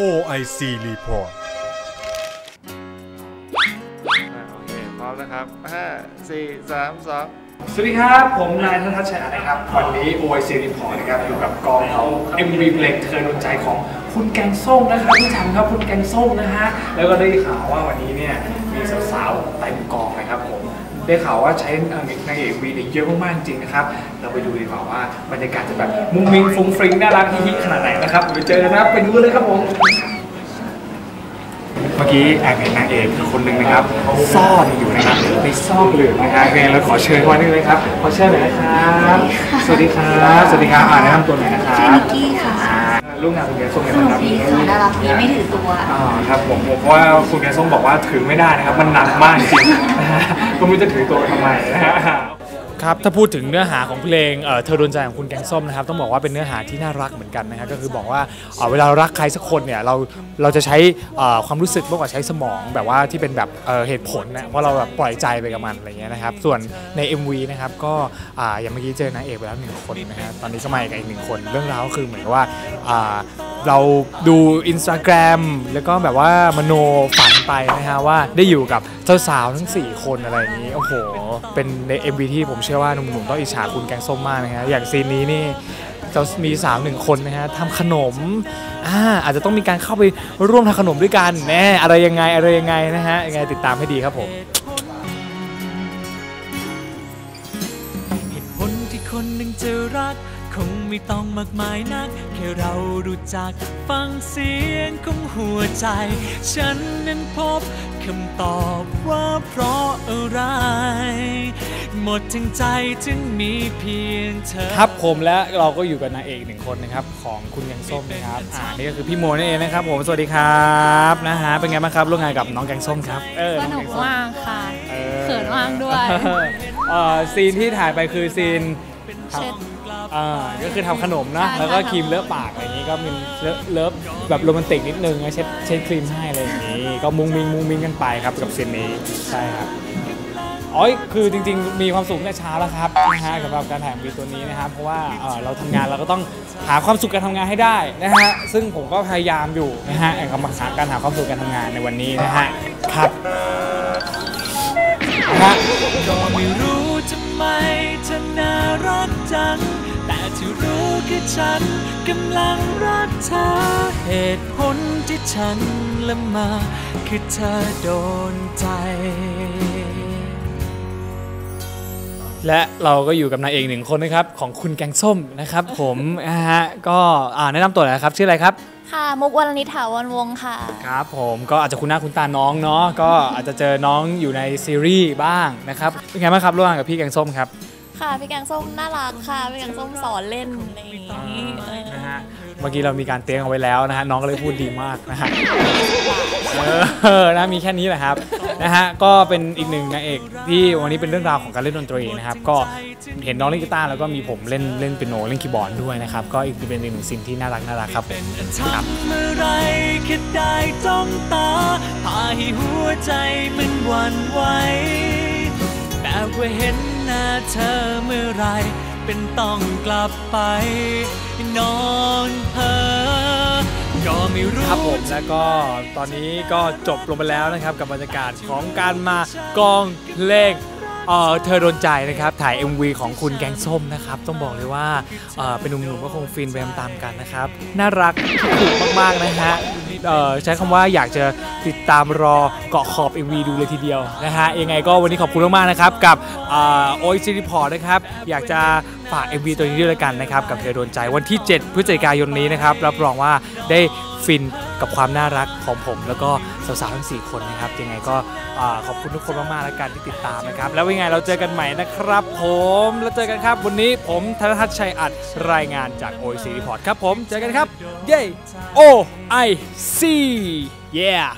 OIC Report โอเคพร้อมนะครับห้าสี่สามสองสวัสดีครับ ผมนายธนทัศน์ชัยนะครับ วันนี้ OIC Report นะครับ อยู่กับกองของ MV เพลงเธอโดนใจของคุณแกงส้มนะครับที่ทำครับคุณแกงส้มนะฮะ แล้วก็ได้ข่าวว่าวันนี้เนี่ยมีสาวๆ ได้ข่าวว่าใช้นางเอกวีเนี่ยเยอะมากๆจริงนะครับ เราไปดูดีกว่าว่าบรรยากาศจะแบบมุ้งมิ้งฟุ้งฟริ้งน่ารักฮิๆขนาดไหนนะครับไปเจอกันนะครับไปดูเลยครับผมเมื่อกี้แอบเห็นนางเอกคนหนึ่งนะครับซ่อนอยู่นะครับในซอกหลืมนะฮะงั้นเราขอเชิญวันนี้เลยครับขอเชิญหน่อยนะครับ สวัสดีครับสวัสดีครับอ่าแนะนำตัวหน่อยนะครับชื่อนิกกี้ค่ะ ลูกงานคุณแกงส้มเนี่ยสนะนุคกรับดีค่ะน่ารักดีไม่ถือตัว อ่าครับผมผมเพราะว่าคุณแกงส้มบอกว่าถือไม่ได้นะครับ มันหนักมากจริงๆนะฮะก็ไม่รู้จะถือตัวทำไมนะฮะ ครับถ้าพูดถึงเนื้อหาของเพลงเออเธอโดนใจของคุณแกงส้มนะครับต้องบอกว่าเป็นเนื้อหาที่น่ารักเหมือนกันนะครับก็คือบอกว่าเอ่อเวลาเรารักใครสักคนเนี่ยเราเราจะใช้เอ่อความรู้สึกมากกว่าใช้สมองแบบว่าที่เป็นแบบเอ่อเหตุผลนะเพราะเราแบบปล่อยใจไปกับมันอะไรเงี้ยนะครับส่วนใน MV นะครับก็อ่าอย่างเมื่อกี้เจอนางเอกไปแล้วหนึ่งคนนะฮะตอนนี้ก็มาอีกอีกหนึ่งคน เรื่องราวก็คือเหมือนกับว่าอ่า เราดู Instagram แล้วก็แบบว่ามโนฝันไปนะฮะว่าได้อยู่กับเจ้าสาวทั้ง 4 คนอะไรอย่างนี้ โอ้โห เป็นใน MV ที่ผมเชื่อว่าหนุ่มๆต้องอิจฉาคุณแกงส้มมากนะฮะอย่างซีนนี้นี่จะมีสาวหนึ่งคนนะฮะทำขนมอ่าอาจจะต้องมีการเข้าไปร่วมทำขนมด้วยกันแน่อะไรยังไงอะไรยังไงนะฮะยังไงติดตามให้ดีครับผม จะรัก คงไม่ต้องมากมายนัก แค่เรารู้จักฟังเสียงของหัวใจ ฉันนั้นพบคำตอบว่าเพราะอะไร หมดทั้งใจจึงมีเพียงเธอ ครับผมและเราก็อยู่กับนางเอกหนึ่งคนนะครับ ของคุณแกงส้มนะครับอ่านี่ก็คือพี่โมนั่นเองนะครับผมสวัสดีครับนะฮะเป็นไงบ้างครับร่วมงานกับน้องแกงส้มครับเออสองนุแงกส้มากค่ะออ เขินมากด้วยเอ่อซีนที่ถ่ายไปคือซีน เช็ดอ่าก็คือทำขนมนะ ใช่แล้วก็ใช่ครีมเลอะปากอะไรอย่างนี้ก็มีเลอะเลิฟแบบโรแมนติกนิดนึงนะเช็ดเช็ดครีมให้อะไรอย่างนี้ ก็มุ้งมิงมุ้งมิงกันไปครับกับซีนนี้ใช่ครับอ๋อคือจริง ๆ มีความสุขแต่เช้าแล้วครับนะฮะสำหรับการถ่ายวีตัวนี้นะครับ เพราะว่าเอ่อเราทำงานเราก็ต้องหาความสุขการทำงานให้ได้นะฮะซึ่งผมก็พยายามอยู่นะฮะกับหาการหาความสุขการทำงานในวันนี้นะฮะครับนะ ฮะก็ไม่รู้ทำไมเธอน่ารักจัง แต่ที่รู้คือฉันกำลังรักเธอ เหตุผลที่ฉันละมา คือเธอโดนใจ และเราก็อยู่กับนายเอกหนึ่งคนนะครับ ของคุณแกงส้มนะครับ ผมนะฮะก็อ่าแนะนำตัวหน่อยนะครับชื่ออะไรครับ ค่ะ มุกวรณิถาวรวงศ์ค่ะ ครับผมก็อาจจะคุ้นหน้าคุ้นตาน้องเนาะก็อาจจะเจอน้องอยู่ในซีรีส์บ้างนะครับเป็นไงบ้างครับร่วมงานกับพี่แกงส้มครับค่ะ พี่แกงส้มน่ารักค่ะ พี่แกงส้มสอนเล่นอะไรอย่างนี้เออนะฮะเมื่อกี้เรามีการเตรียมเอาไว้แล้วนะฮะน้องก็เลยพูดดีมากนะฮะเออนะมีแค่นี้แหละครับ นะฮะก็เป็นอีกหนึ่งนางเอกที่วันนี้เป็นเรื่องราวของการเล่นดนตรีนะครับก็เห็นน้องเล่นกีตาร์แล้วก็มีผมเล่นเล่นเปียโนเล่นคีย์บอร์ดด้วยนะครับก็อีกเป็นอีกหนึ่งสิ่งที่น่ารักน่ารักครับผมทำเมื่อไรแค่ได้จ้องตาพาให้หัวใจมันหวั่นไหวแต่ว่าเห็นหน้าเธอเมื่อไรเป็นต้องกลับไปนอนเพ้อ ครับผมแล้วก็ตอนนี้ก็จบลงไปแล้วนะครับกับบรรยากาศของการมากองเพลง เออเธอโดนใจนะครับถ่าย MV ของคุณแกงส้มนะครับ ต้องบอกเลยว่าเออเป็นหนุ่มๆก็คงฟินไปตามๆกันนะครับ น่ารักถูกมากๆนะฮะเออใช้คำว่าอยากจะติดตามรอเกาะขอบ MV ดูเลยทีเดียวนะฮะยังไงก็วันนี้ขอบคุณมากๆนะครับ กับโอ้ยซีรีพอร์ตนะครับ อยากจะฝาก MV ตัวนี้ด้วยละกันนะครับ กับเธอโดนใจวันที่ 7 พฤศจิกายนนี้นะครับรับรองว่าได้ฟิน กับความน่ารักของผม แล้วก็สาวๆทั้ง 4 คนนะครับ ยังไงก็ขอบคุณทุกคนมากๆแล้วกันที่ติดตามนะครับ แล้วยังไงเราเจอกันใหม่นะครับผมแล้วเจอกันครับ วันนี้ผมธนทัศน์ชัยอัดรายงานจาก o อ c Report ครับผมเจอกันครับ เย้ O I C yeah